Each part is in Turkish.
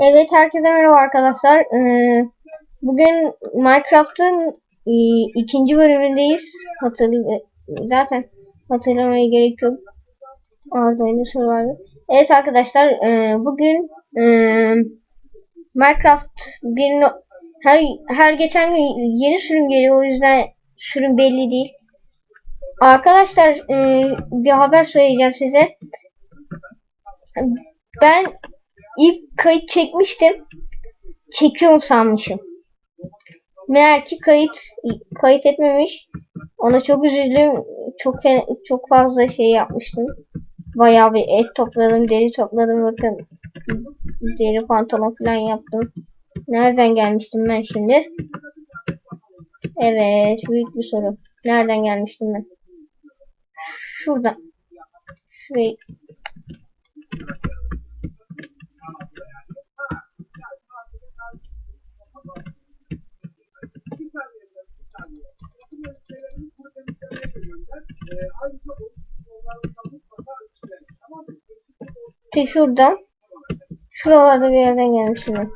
Evet herkese merhaba arkadaşlar. Ee, bugün Minecraft'ın e, ikinci bölümündeyiz. Hatırlı zaten hatırlamaya gerek yok. Oyunda soru vardı. Evet arkadaşlar e, bugün e, Minecraft bir her her geçen gün yeni sürüm geliyor o yüzden sürüm belli değil. Arkadaşlar e, bir haber söyleyeceğim size. Ben ilk kayıt çekmiştim. Çekiyorum sanmışım. Meğer ki kayıt kayıt etmemiş. Ona çok üzüldüm. Çok çok fazla şey yapmıştım. Bayağı bir et topladım, deri topladım bakın. Deri pantolon falan yaptım. Nereden gelmiştim ben şimdi? Evet, büyük bir soru. Nereden gelmiştim ben? Şuradan. Şurayı İşte şuradan. Şuralarda bir yerden gelmişim ben.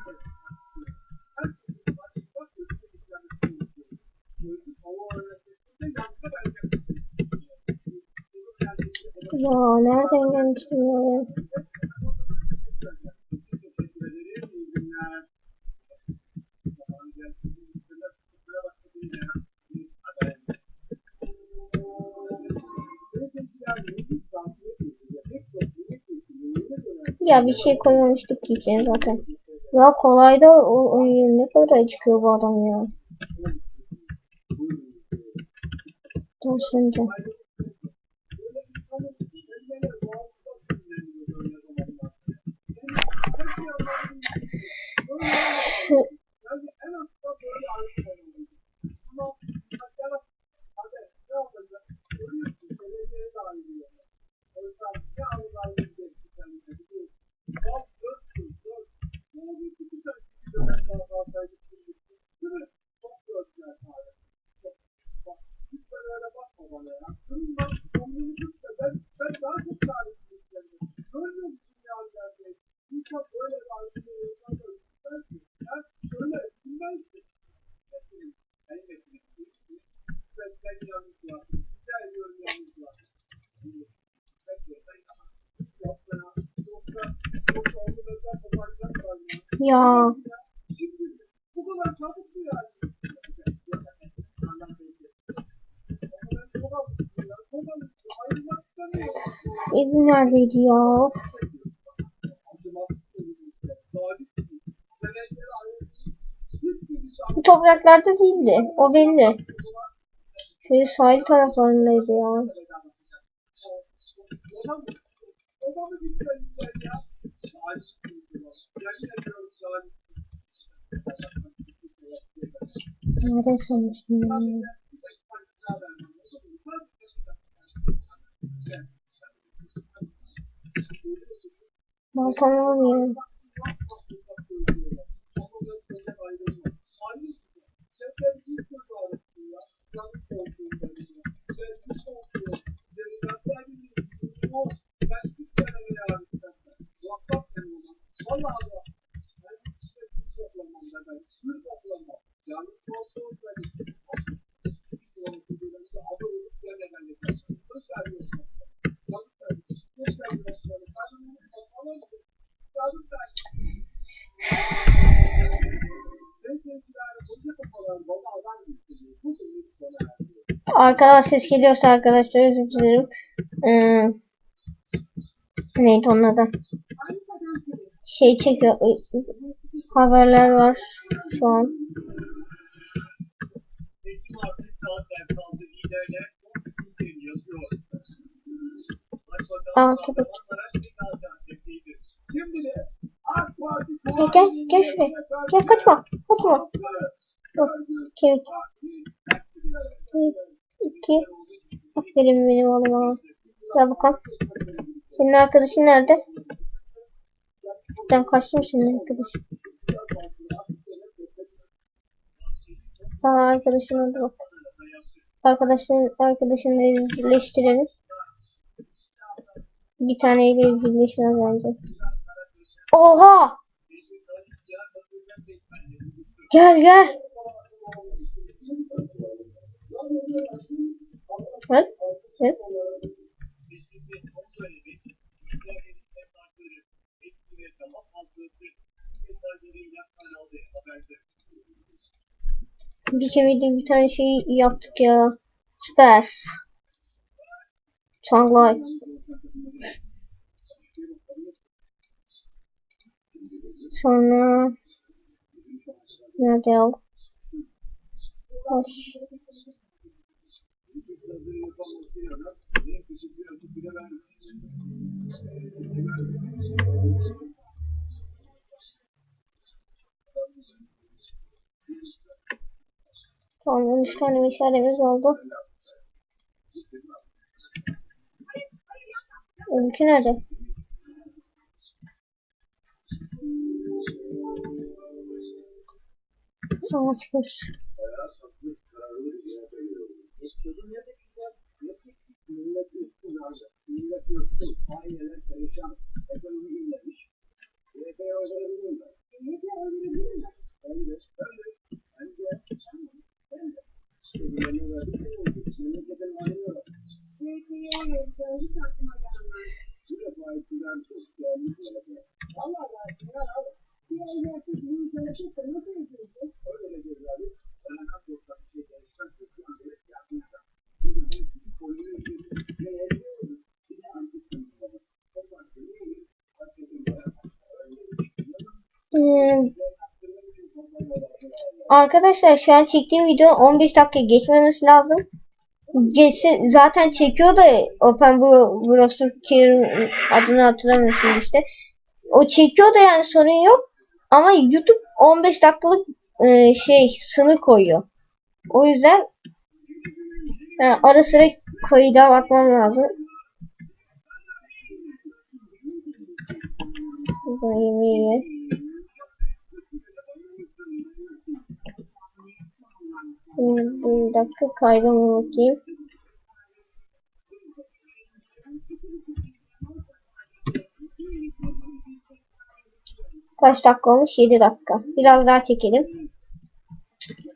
Ya nereden gelmiştim ya? Ya bir şey koymamıştık ki içine zaten. Ya kolayda o oyun ne kadar çıkıyor bu adam ya. Dur şimdi. Ya evim neredeydi ya? Bu topraklarda değildi. O belli. Şöyle sahil taraflarındaydı ya. Nerede sanmıştım ben ya? Baltamı ya. Arkadaş ses geliyorsa arkadaşlar özür dilerim. Ee, neydi onun adı? Şey çekiyor. Haberler var şu an. Aa köpek. Gel gel gel şuraya. Gel kaçma. Kaçma. Bak kemik. İki. Aferin benim oğluma. Gel bakalım. Senin arkadaşın nerede? Ben kaçtım senin arkadaşın. Aa arkadaşım bak. Arkadaşların arkadaşını evcilleştirelim. Bir taneyle evcilleştirelim bence. Oha! Gel gel. Gel. Gel. Bir kemide bir tane şey yaptık ya. Süper. Sunlight. Sonra nerede ya? Hoş. Tamam 13 tane meşalemiz oldu. Ülke nerede? Sonra çıkmış. And Arkadaşlar şu an çektiğim video 15 dakika geçmemesi lazım. Geçse zaten çekiyor da Open Bro Browser Care'ın adını hatırlamıyorum şimdi işte. O çekiyor da yani sorun yok. Ama YouTube 15 dakikalık e, şey sınır koyuyor. O yüzden yani ara sıra kayıda bakmam lazım. Buradan yemeği Şimdi bir dakika kaydımı bakayım. Kaç dakika olmuş? 7 dakika. Biraz daha çekelim.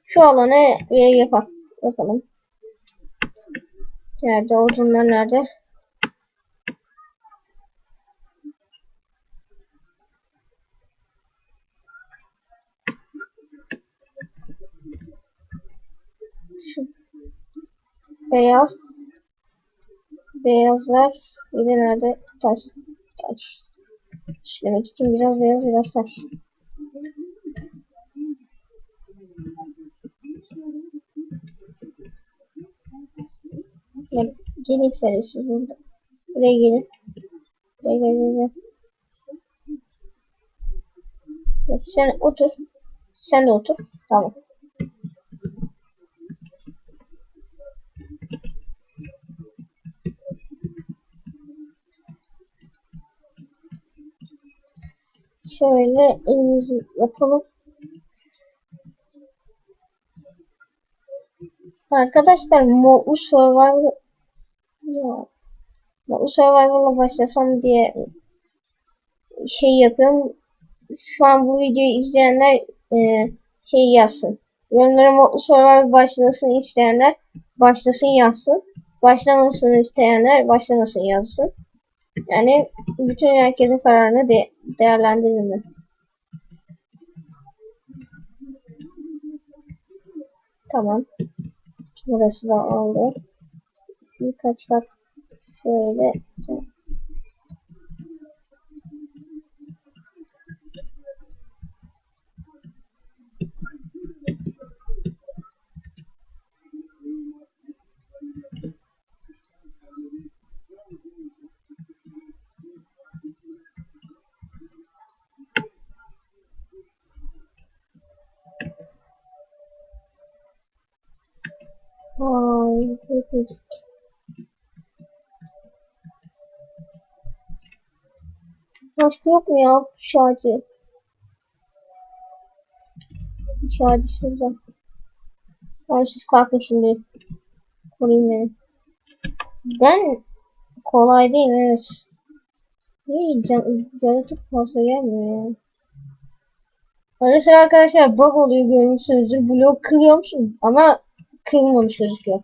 Şu alanı yapalım. Yapalım. Nerede? Odunlar nerede? Beyaz. Beyazlar bir de nerede? Taş. Taş. İşlemek için biraz beyaz biraz taş. Gel, gelin şöyle burada. Buraya gelin. Buraya gel gel gel. Evet, sen otur. Sen de otur. Tamam Şöyle elimizi yapalım. Arkadaşlar Mo'u Survival ya, Mo'u Survival'la başlasam diye şey yapıyorum. Şu an bu videoyu izleyenler e, şey yazsın. Yorumlara Mo'u Survival başlasın isteyenler başlasın yazsın. Başlamasını isteyenler başlamasın yazsın. Yani bütün herkesin kararını de değerlendiririm ben. Tamam. Burası da oldu. Birkaç kat şöyle. Başka yok mu ya şarjı? Şarjı şurada. Tamam siz kalkın şimdi. Koruyun beni. Ben kolay değil evet. İyi can, yaratık fazla gelmiyor ya. Ara arkadaşlar bug oluyor görmüşsünüzdür. Blok kırıyor musun? Ama kırılmamış gözüküyor.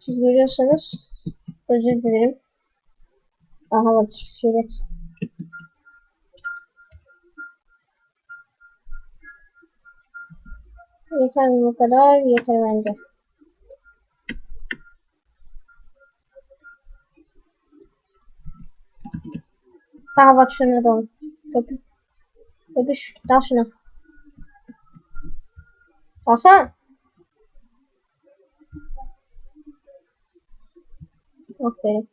Siz görüyorsanız özür dilerim. Aha bak iskelet. Yeter bu kadar? Yeter bence. Aha bak şuna da onu. Köpük. Köpüş. Dal şuna. Alsana. Aferin.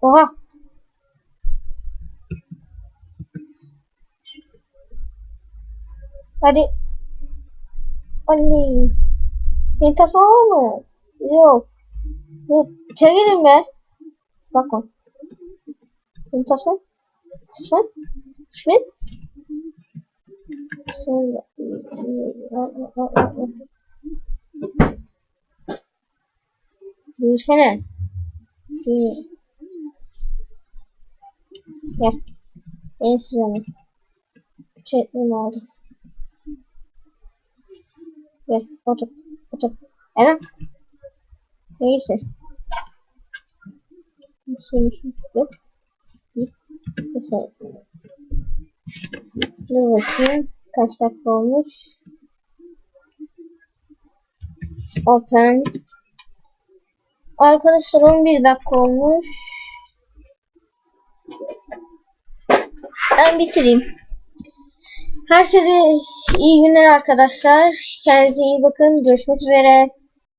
Oha. Hadi. Anne. Senin tasman var mı? Yok. Yok. Çekilin be. Bakın. Senin tasman? Tasman? İsmin? Sen. Büyüsene. Büyü. Gel. Ben size onu. Çekmem aldım. Gel otur. Otur. Eren. Neyse. Bir şey yok. Mesela. Dur bakayım. Kaç dakika olmuş? Open. Arkadaşlar 11 dakika olmuş. Ben bitireyim. Herkese iyi günler arkadaşlar. Kendinize iyi bakın. Görüşmek üzere.